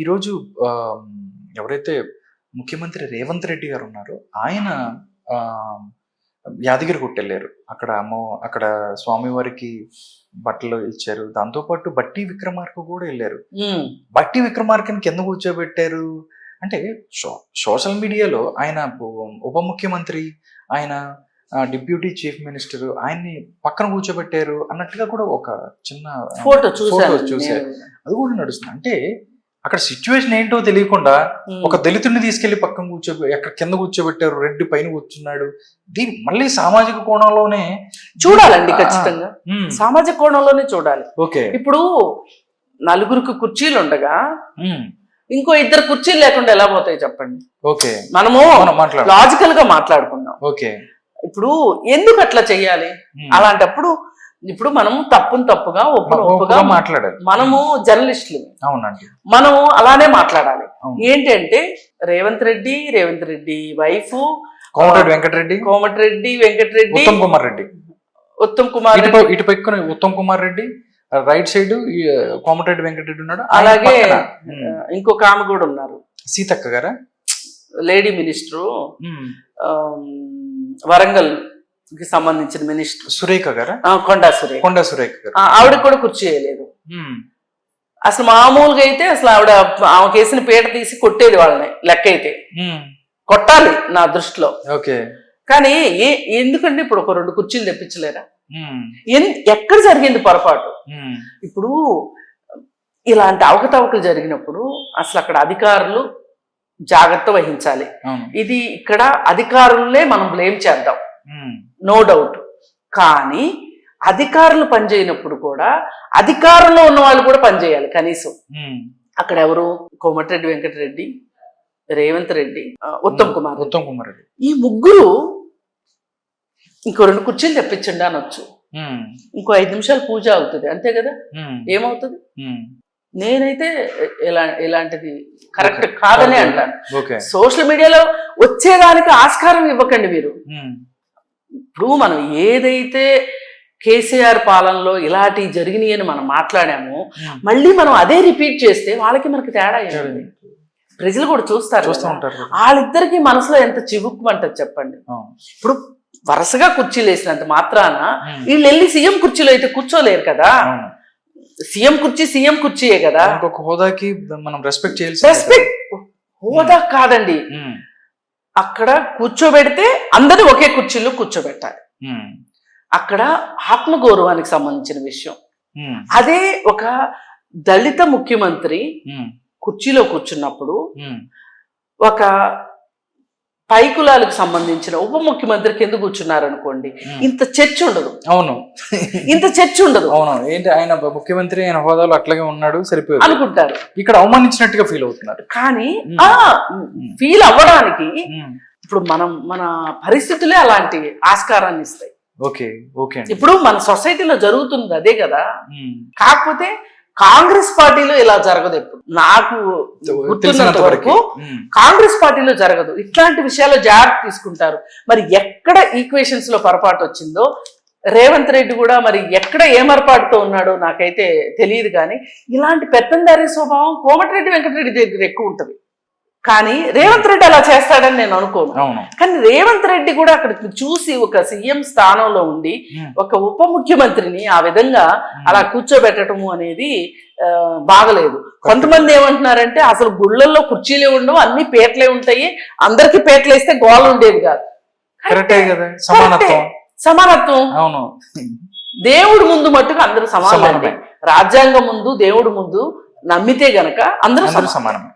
ఈరోజు ఎవరైతే ముఖ్యమంత్రి రేవంత్ రెడ్డి గారు ఉన్నారో ఆయన యాదగిరి వెళ్ళారు అక్కడ అమ్మ అక్కడ స్వామివారికి బట్టలు ఇచ్చారు. దాంతోపాటు బట్టి విక్రమార్క కూడా వెళ్ళారు. బట్టి విక్రమార్కని కింద కూర్చోబెట్టారు. అంటే సోషల్ మీడియాలో ఆయన ఉప ముఖ్యమంత్రి ఆయన డిప్యూటీ చీఫ్ మినిస్టర్ ఆయన్ని పక్కన కూర్చోబెట్టారు అన్నట్టుగా కూడా ఒక చిన్న ఫోటో నేను. అది కూడా నడుస్తుంది. అంటే అక్కడ సిచ్యువేషన్ ఏంటో తెలియకుండా ఒక దళితుడిని తీసుకెళ్ళి పక్కన కూర్చోబె ఎక్కడ కింద కూర్చోబెట్టారు రెడ్డి పైన కూర్చున్నాడు. దీని మళ్ళీ సామాజిక కోణంలోనే చూడాలండి ఖచ్చితంగా. సామాజిక కోణంలోనే చూడాలి. ఓకే. ఇప్పుడు నలుగురికి కుర్చీలు ఉండగా ఇంకో ఇద్దరు కుర్చీలు లేకుండా ఎలా పోతాయి చెప్పండి? ఓకే. మనము లాజికల్గా మాట్లాడుకుందాం. ఓకే. ఇప్పుడు ఎందుకు అట్లా చెయ్యాలి. అలాంటప్పుడు ఇప్పుడు మనము తప్పును తప్పుగా ఒప్పును ఒప్పుగా మాట్లాడారు మనము జర్నలిస్టులు. అవునండి. మనము అలానే మాట్లాడాలి. ఏంటంటే రేవంత్ రెడ్డి రేవంత్ రెడ్డి వైఫ్ కోమటిరెడ్డి వెంకటరెడ్డి కోమటిరెడ్డి వెంకటరెడ్డి ఉత్తమ్ కుమార్ రెడ్డి. ఉత్తమ్ కుమార్ ఇటు రెడ్డి. పై- ఇటు పక్కన ఉత్తమ్ కుమార్ రెడ్డి రైట్ సైడ్ కోమటిరెడ్డి వెంకటరెడ్డి ఉన్నాడు. అలాగే ఇంకొక ఆమె కూడా ఉన్నారు. సీతక్క గారా? లేడీ మినిస్టరు వరంగల్ కి సంబంధించిన మినిస్టర్ సురేఖ గారా? కొండా సురేఖ. కొండ సురేఖ గారు. ఆ, ఆవిడకి కూడా కుర్చీ వేయలేదు అసలు మామూలుగా అయితే అసలు ఆవిడ ఆమె కేసిన పీట తీసి కొట్టేది వాళ్ళని లెక్క అయితే కొట్టాలి నా దృష్టిలో. ఓకే. కానీ ఏ ఎందుకంటే ఇప్పుడు ఒక రెండు కుర్చీలు తెప్పించలేరా? ఎక్కడ జరిగింది పొరపాటు? ఇప్పుడు ఇలాంటి అవకతవకలు జరిగినప్పుడు అసలు అక్కడ అధికారులు జాగ్రత్త వహించాలి. ఇది ఇక్కడ అధికారులనే మనం బ్లేమ్ చేద్దాం. నో డౌట్ కానీ అధికారులు పనిచేయనప్పుడు కూడా అధికారంలో ఉన్న వాళ్ళు కూడా పనిచేయాలి కనీసం. ఉమ్. అక్కడ ఎవరు? కోమటిరెడ్డి వెంకటరెడ్డి రేవంత్ రెడ్డి ఉత్తమ్ కుమార్ రెడ్డి. ఉత్తమ్ కుమార్ రెడ్డి. ఈ ముగ్గురు ఇంకో రెండు కుర్చీలు తెప్పించండి అనొచ్చు. ఇంకో ఐదు నిమిషాలు పూజ అవుతుంది అంతే కదా? ఏమవుతుంది? నేనైతే ఇలా ఇలాంటిది కరెక్ట్ కాదని అంటాను. సోషల్ మీడియాలో వచ్చేదానికి ఆస్కారం ఇవ్వకండి మీరు. ఇప్పుడు మనం ఏదైతే కేసీఆర్ పాలనలో ఇలాంటివి జరిగినాయి అని మనం మాట్లాడామో. మళ్ళీ మనం అదే రిపీట్ చేస్తే వాళ్ళకి మనకి తేడా ఏంటి ప్రజలు కూడా చూస్తారు చూస్తూ. ఉంటారు. వాళ్ళిద్దరికి మనసులో ఎంత చివుక్కుమంటది చెప్పండి. ఇప్పుడు వరుసగా కుర్చీలు వేసినంత మాత్రాన వీళ్ళు వెళ్ళి సీఎం కుర్చీలో అయితే కూర్చోలేరు కదా. సీఎం కుర్చీ సీఎం కుర్చీయే కదా ఇంకొక హోదాకి మనం రెస్పెక్ట్ చేయాల్సి రెస్పెక్ట్ హోదా కాదండి అక్కడ కూర్చోబెడితే అందరూ ఒకే కుర్చీలో కూర్చోబెట్టాలి. అక్కడ ఆత్మగౌరవానికి సంబంధించిన విషయం. అదే ఒక దళిత ముఖ్యమంత్రి కుర్చీలో కూర్చున్నప్పుడు ఒక పై కులాలకు సంబంధించిన ఉప ముఖ్యమంత్రి కింద కూర్చున్నారు అనుకోండి ఇంత చర్చ ఉండదు. అవును. ఇంత చర్చ ఉండదు. అవును. ఏంటి ఆయన ముఖ్యమంత్రి ఆయన హోదాలో అట్లాగే ఉన్నాడు సరిపోయింది అనుకుంటారు. ఇక్కడ అవమానించినట్టుగా ఫీల్ అవుతున్నారు. కానీ. ఆ ఫీల్ అవ్వడానికి ఇప్పుడు మనం మన పరిస్థితులే అలాంటి ఆస్కారాన్ని ఇస్తాయి. ఓకే ఓకే ఇప్పుడు మన సొసైటీలో జరుగుతుంది అదే కదా. కాకపోతే కాంగ్రెస్ పార్టీలో ఇలా జరగదు ఎప్పుడు. నాకు గుర్తున్నంత తెలిసినంత వరకు. కాంగ్రెస్ పార్టీలో జరగదు. ఇట్లాంటి విషయాల్లో జాగ్రత్త తీసుకుంటారు. మరి ఎక్కడ ఈక్వేషన్స్లో పొరపాటు వచ్చిందో రేవంత్ రెడ్డి కూడా మరి ఎక్కడ ఏమరపాటుతో ఉన్నాడో నాకైతే తెలియదు కానీ ఇలాంటి పెత్తందారీ స్వభావం కోమటిరెడ్డి వెంకటరెడ్డి దగ్గర ఎక్కువ ఉంటది. కానీ రేవంత్ రెడ్డి అలా చేస్తాడని నేను అనుకోను. కానీ రేవంత్ రెడ్డి కూడా అక్కడ చూసి ఒక సీఎం స్థానంలో ఉండి ఒక ఉప ముఖ్యమంత్రిని ఆ విధంగా అలా కూర్చోబెట్టడము అనేది బాగలేదు. కొంతమంది ఏమంటున్నారంటే అసలు గుళ్ళల్లో కుర్చీలే ఉండవు అన్ని పేట్లే ఉంటాయి అందరికి పేట్లు వేస్తే గోల ఉండేది కాదు. సమానత్వం. సమానత్వం. అవును. దేవుడు ముందు మట్టుకు అందరూ సమానమే. రాజ్యాంగం ముందు దేవుడు ముందు నమ్మితే గనక అందరూ అందరూ సమానం. సమానమే.